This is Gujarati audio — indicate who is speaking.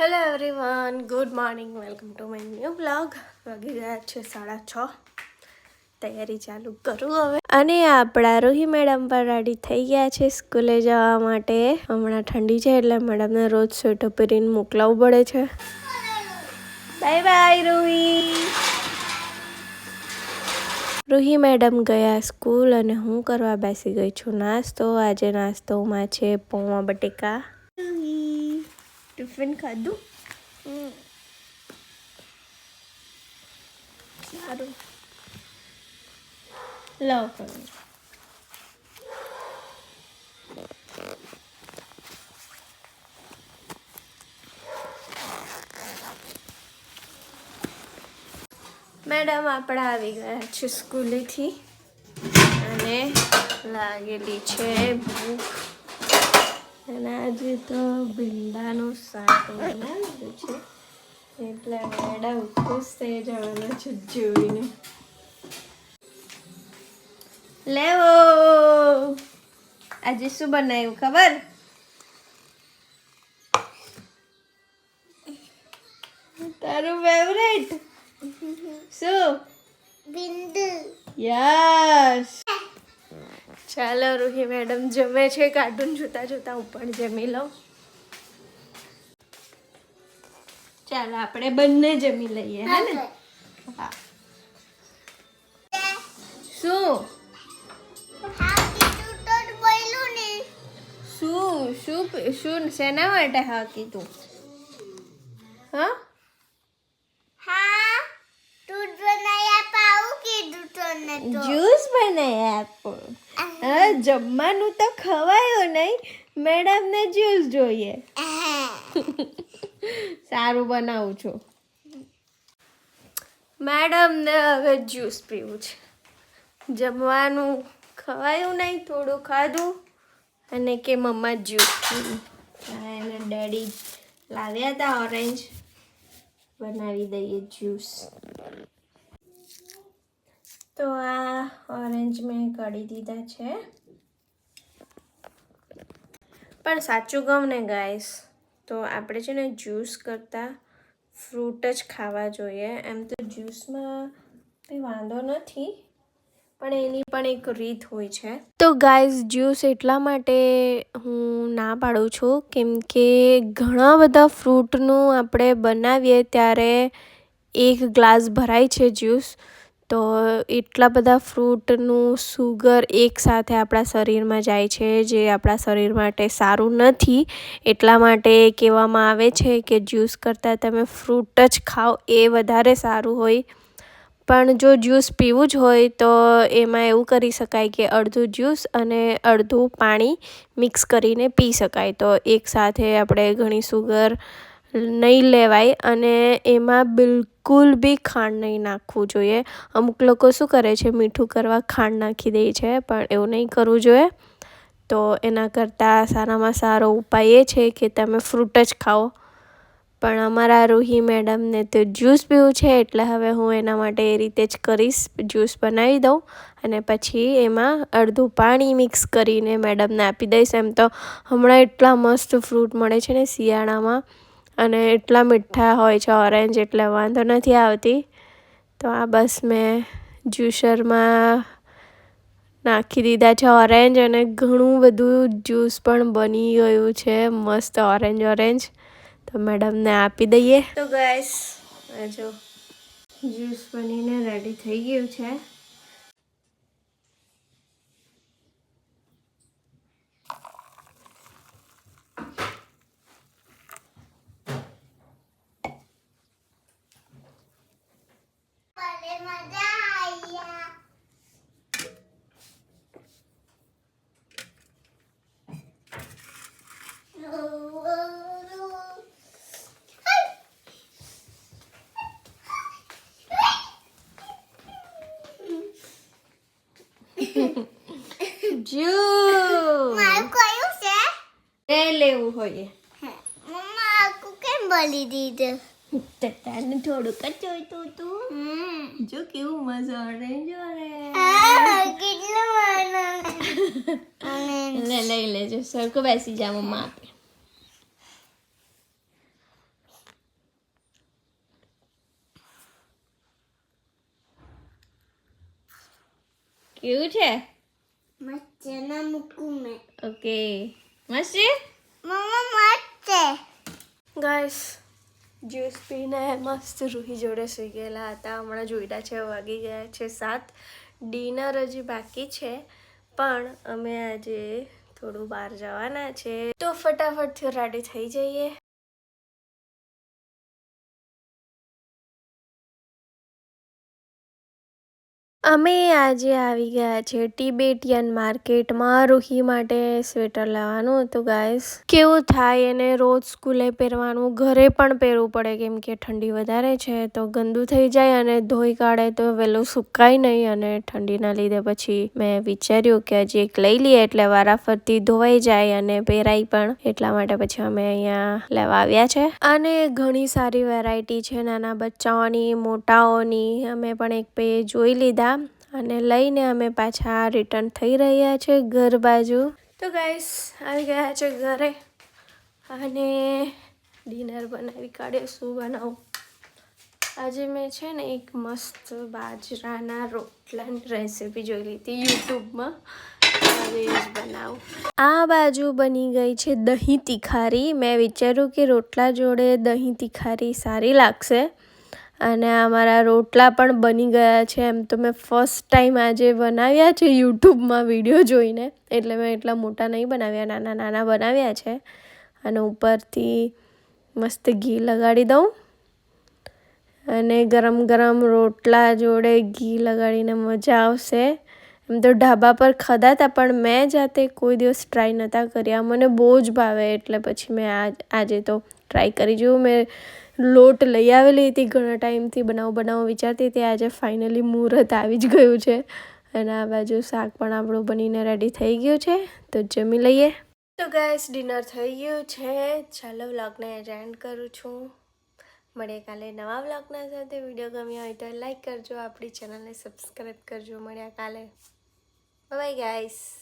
Speaker 1: Hello everyone good morning welcome to my new blog વાગી ગયા છે સાડા છ. તૈયારી ચાલુ કરું હવે. અને આપણા રોહી મેડમ પણ રેડી થઈ ગયા છે સ્કૂલે જવા માટે. હમણાં ઠંડી છે એટલે મેડમને રોજ સ્વેટર પહેરીને મોકલાવવું પડે છે. Bye bye Rohi. Ruhi madam ગયા સ્કૂલ અને હું કરવા બેસી ગઈ છું નાસ્તો. આજે નાસ્તોમાં છે પૌવા બટેકા. ટિફિન ખાધું સારું લવ કરું મેડમ આપણા આવી ગયા છે સ્કૂલેથી અને લાગેલી છે ભૂખ અને આજે તો ભીંડાનું શાક બનાવ્યું છે. એટલે મેડમ ખુશ થઈ જવાના છે જોઈને. લેવો! આજે શું બનાવ્યું ખબર? તારું ફેવરેટ શું?
Speaker 2: બિંદુ.
Speaker 1: યસ ચાલો રૂહી મેડમ જમે છે કાર્ટૂન જોતા જોતા હું પણ જમી લઉં ચાલો આપણે બંને જમી લઈએ હે ને? હા શું?
Speaker 2: તો
Speaker 1: શું શું શું શેના માટે હા કીધું? હા?
Speaker 2: હા બનાવ્યા પાવું કીધું તો.
Speaker 1: જ્યુસ બનાવ્યા આપો. જમવાનું તો ખવાયું નહીં, મેડમને જ્યુસ જોઈએ. સારું બનાવું છું. મેડમને હવે જ્યુસ પીવું છે. જમવાનું ખવાયું નહીં, થોડું ખાધું અને કે મમ્મા જ્યુસ પીવું. એને ડેડી લાવ્યા હતા ઓરેન્જ. બનાવી દઈએ જ્યુસ. તો આ ઓરેન્જ મેં કાઢી દીધા છે. પણ સાચું કહું ને ગાઈસ તો આપણે છે ને જ્યુસ કરતાં ફ્રૂટ જ ખાવા જોઈએ. એમ તો જ્યુસમાં કંઈ વાંધો નથી, પણ એની પણ એક રીત હોય છે. તો ગાઈઝ જ્યુસ એટલા માટે હું ના પાડું છું, કેમ કે ઘણા બધા ફ્રૂટનું આપણે બનાવીએ ત્યારે એક ગ્લાસ ભરાય છે જ્યુસ તો એટલા બધા ફ્રૂટનું સુગર એકસાથે આપણા શરીરમાં જાય છે જે આપણા શરીર માટે સારું નથી. એટલા માટે કહેવામાં આવે છે કે જ્યુસ કરતાં તમે ફ્રૂટ જ ખાઓ એ વધારે સારું હોય. પણ જો જ્યુસ પીવું જ હોય તો એમાં એવું કરી શકાય કે અડધું જ્યુસ અને અડધું પાણી મિક્સ કરીને પી શકાય. તો એકસાથે આપણે ઘણી સુગર નહીં લેવાય અને એમાં બિલકુલ બી ખાંડ નહીં નાખવું જોઈએ. અમુક લોકો શું કરે છે, મીઠું કરવા ખાંડ નાખી દે છે, પણ એવું નહીં કરવું જોઈએ. તો એના કરતાં સારામાં સારો ઉપાય એ છે કે તમે ફ્રૂટ જ ખાઓ. પણ અમારા રૂહી મેડમને તો જ્યુસ પીવું છે, એટલે હવે હું એના માટે એ રીતે જ કરીશ, જ્યુસ બનાવી દઉં અને પછી એમાં અડધું પાણી મિક્સ કરીને મેડમને આપી દઈશ. એમ તો હમણાં એટલા મસ્ત ફ્રૂટ મળે છે ને શિયાળામાં. અને એટલા મીઠા હોય છે ઓરેન્જ એટલે વાંધો નથી આવતી. તો આ બસ મેં જ્યુસરમાં નાખી દીધા છે ઓરેન્જ અને ઘણું બધું જ્યુસ પણ બની ગયું છે, મસ્ત ઓરેન્જ ઓરેન્જ તો મેડમને આપી દઈએ. તો ગાઈસ જો જ્યુસ બનીને રેડી થઈ ગયું છે. જો
Speaker 2: મારું કયું છે
Speaker 1: એ લેવું હોય
Speaker 2: મમ્મા આખું કેમ બળી દીધું
Speaker 1: તને થોડુંક જ જોઈતું તું જો કેવું મજા આવે જો
Speaker 2: રે કેટલું આનંદ
Speaker 1: લે લઈ લેજો સરખો બેસી જા મમ્મા આપે કેવું છે
Speaker 2: મસ્ત ના મૂકું મેં
Speaker 1: ઓકે મસ્ત
Speaker 2: મમ્મા મસ્ત
Speaker 1: ગાઈસ જ્યુસ પીને મસ્ત રૂહી જોડે સુઈ ગયેલા હતા. હમણાં જોઈડા છે વાગી ગયા છે સાત. ડિનર હજી બાકી છે પણ અમે આજે થોડું બહાર જવાના છે. તો ફટાફટથી રેડી થઈ જઈએ. અમે આજે આવી ગયા છે ટિબેટિયન માર્કેટમાં રૂહી માટે સ્વેટર લાવવાનું હતું ગાઈસ કેવું થાય એને રોજ સ્કૂલે પહેરવાનું, ઘરે પણ પહેરવું પડે કેમ કે ઠંડી વધારે છે તો ગંદુ થઈ જાય અને ધોઈ કાઢે તો વહેલું સુકાય નહીં અને ઠંડીના લીધે પછી મેં વિચાર્યું કે હજી એક લઈ લઈએ એટલે વારાફરતી ધોવાઈ જાય અને પહેરાય પણ. એટલા માટે પછી અમે અહીંયા લેવા આવ્યા છે. અને ઘણી સારી વેરાયટી છે, નાના બચ્ચાઓની, મોટાઓની. અમે પણ એક બે જોઈ લીધા. અને લઈને અમે પાછા રિટર્ન થઈ રહ્યા છે ઘર બાજુ. તો ગાઈસ આવી ગયા છે ઘરે અને ડિનર બનાવી કાઢે શું બનાવું? આજે મેં છે ને એક મસ્ત બાજરાના રોટલાની રેસીપી જોઈ લીધી યુટ્યુબમાં. બનાવું. આ બાજુ બની ગઈ છે દહીં તિખારી. મેં વિચાર્યું કે રોટલા જોડે દહીં તિખારી સારી લાગશે. અને અમારા રોટલા પણ બની ગયા છે. એમ તો મેં ફર્સ્ટ ટાઈમ આજે બનાવ્યા છે યુટ્યુબમાં વીડિયો જોઈને. એટલે મેં એટલા મોટા નહીં બનાવ્યા, નાના નાના બનાવ્યા છે. અને ઉપરથી મસ્ત ઘી લગાડી દઉં. અને ગરમ ગરમ રોટલા જોડે ઘી લગાડીને મજા આવશે. એમ તો ઢાબા પર ખાધા હતા પણ મેં જાતે કોઈ દિવસ ટ્રાય નહોતા કર્યા. મને બહુ જ ભાવે. એટલે પછી મેં આજ, આજે તો ટ્રાય કરી જોયું. મેં લોટ લઈ આવેલી હતી ઘણા ટાઈમથી, બનાવો બનાવો વિચારતી હતી. આજે ફાઇનલી મુહૂર્ત આવી જ ગયું છે અને આ બાજુ શાક પણ આપણું બનીને રેડી થઈ ગયું છે. તો જમી લઈએ. તો ગાઈસ ડિનર થઈ ગયું છે. ચાલો વ્લોગને એન્ડ કરું છું. મળીએ કાલે નવા વ્લોગના સાથે. વીડિયો ગમ્યો હોય તો લાઈક કરજો. આપણી ચેનલને સબસ્ક્રાઈબ કરજો. મળ્યા કાલે. Bye guys